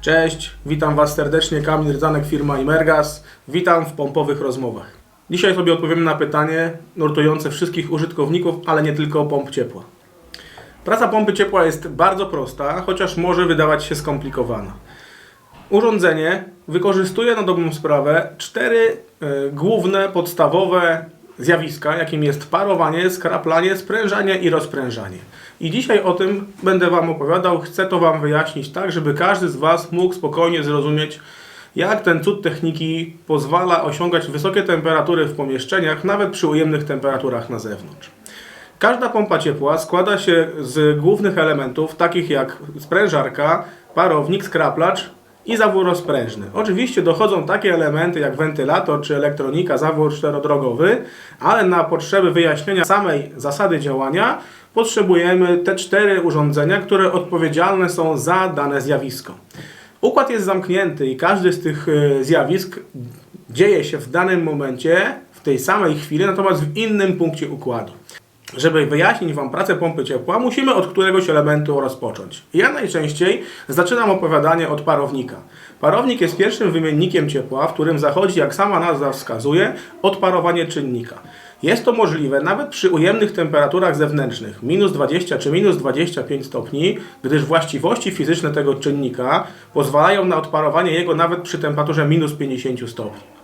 Cześć, witam Was serdecznie, Kamil Rdzanek, firma Imergas. Witam w pompowych rozmowach. Dzisiaj sobie odpowiemy na pytanie nurtujące wszystkich użytkowników, ale nie tylko pomp ciepła. Praca pompy ciepła jest bardzo prosta, chociaż może wydawać się skomplikowana. Urządzenie wykorzystuje na dobrą sprawę cztery e, główne, podstawowe zjawiska, jakim jest parowanie, skraplanie, sprężanie i rozprężanie. I dzisiaj o tym będę Wam opowiadał. Chcę to Wam wyjaśnić tak, żeby każdy z Was mógł spokojnie zrozumieć, jak ten cud techniki pozwala osiągać wysokie temperatury w pomieszczeniach, nawet przy ujemnych temperaturach na zewnątrz. Każda pompa ciepła składa się z głównych elementów, takich jak sprężarka, parownik, skraplacz i zawór rozprężny. Oczywiście dochodzą takie elementy jak wentylator czy elektronika, zawór czterodrogowy, ale na potrzeby wyjaśnienia samej zasady działania potrzebujemy te cztery urządzenia, które odpowiedzialne są za dane zjawisko. Układ jest zamknięty i każdy z tych e, zjawisk dzieje się w danym momencie, w tej samej chwili, natomiast w innym punkcie układu. Żeby wyjaśnić Wam pracę pompy ciepła, musimy od któregoś elementu rozpocząć. Ja najczęściej zaczynam opowiadanie od parownika. Parownik jest pierwszym wymiennikiem ciepła, w którym zachodzi, jak sama nazwa wskazuje, odparowanie czynnika. Jest to możliwe nawet przy ujemnych temperaturach zewnętrznych, minus 20 czy minus 25 stopni, gdyż właściwości fizyczne tego czynnika pozwalają na odparowanie jego nawet przy temperaturze minus 50 stopni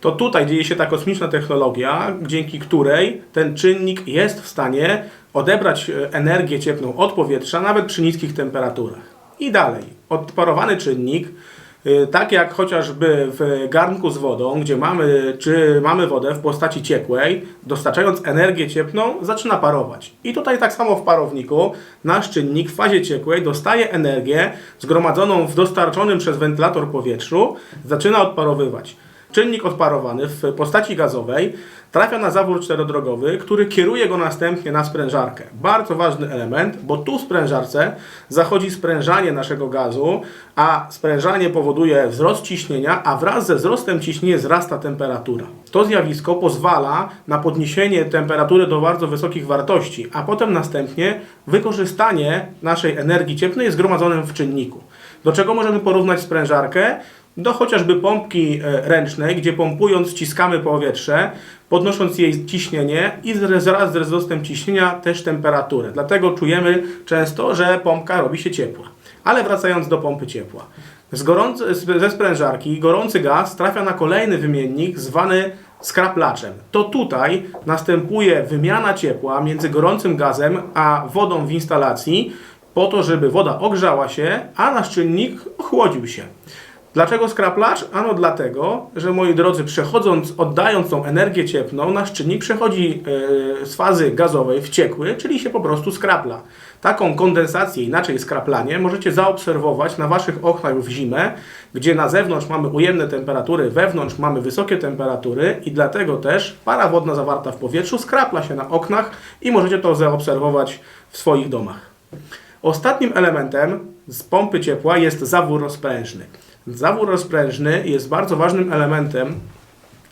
to tutaj dzieje się ta kosmiczna technologia, dzięki której ten czynnik jest w stanie odebrać e, energię cieplną od powietrza nawet przy niskich temperaturach. I dalej, odparowany czynnik, e, tak jak chociażby w garnku z wodą, gdzie mamy, czy mamy wodę w postaci ciekłej, dostarczając energię cieplną, zaczyna parować. I tutaj tak samo w parowniku nasz czynnik w fazie ciekłej dostaje energię zgromadzoną w dostarczonym przez wentylator powietrzu, zaczyna odparowywać. Czynnik odparowany w postaci gazowej trafia na zawór czterodrogowy, który kieruje go następnie na sprężarkę. Bardzo ważny element, bo tu w sprężarce zachodzi sprężanie naszego gazu, a sprężanie powoduje wzrost ciśnienia, a wraz ze wzrostem ciśnienia wzrasta temperatura. To zjawisko pozwala na podniesienie temperatury do bardzo wysokich wartości, a potem następnie wykorzystanie naszej energii cieplnej zgromadzonej w czynniku. Do czego możemy porównać sprężarkę? Do chociażby pompki e, ręcznej, gdzie pompując ściskamy powietrze, podnosząc jej ciśnienie i wraz z wzrostem ciśnienia też temperaturę. Dlatego czujemy często, że pompka robi się ciepła. Ale wracając do pompy ciepła. Z ze sprężarki gorący gaz trafia na kolejny wymiennik zwany skraplaczem. To tutaj następuje wymiana ciepła między gorącym gazem a wodą w instalacji po to, żeby woda ogrzała się, a nasz czynnik ochłodził się. Dlaczego skraplacz? Ano dlatego, że moi drodzy, przechodząc, oddając tą energię cieplną, nasz czynnik przechodzi yy, z fazy gazowej w ciekły, czyli się po prostu skrapla. Taką kondensację, inaczej skraplanie, możecie zaobserwować na Waszych oknach w zimę, gdzie na zewnątrz mamy ujemne temperatury, wewnątrz mamy wysokie temperatury i dlatego też para wodna zawarta w powietrzu skrapla się na oknach i możecie to zaobserwować w swoich domach. Ostatnim elementem z pompy ciepła jest zawór rozprężny. Zawór rozprężny jest bardzo ważnym elementem,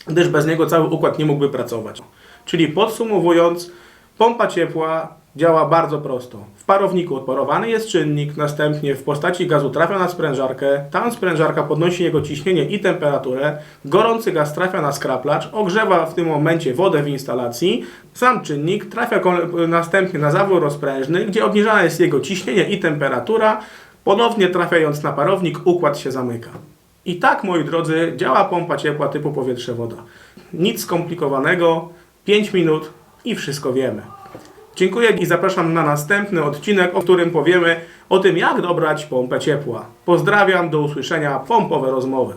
gdyż bez niego cały układ nie mógłby pracować. Czyli podsumowując, pompa ciepła działa bardzo prosto. W parowniku odparowany jest czynnik, następnie w postaci gazu trafia na sprężarkę, tam sprężarka podnosi jego ciśnienie i temperaturę, gorący gaz trafia na skraplacz, ogrzewa w tym momencie wodę w instalacji, sam czynnik trafia następnie na zawór rozprężny, gdzie obniżane jest jego ciśnienie i temperatura, Ponownie trafiając na parownik, układ się zamyka. I tak, moi drodzy, działa pompa ciepła typu powietrze-woda. Nic skomplikowanego, 5 minut i wszystko wiemy. Dziękuję i zapraszam na następny odcinek, o którym powiemy o tym, jak dobrać pompę ciepła. Pozdrawiam, do usłyszenia, pompowe rozmowy.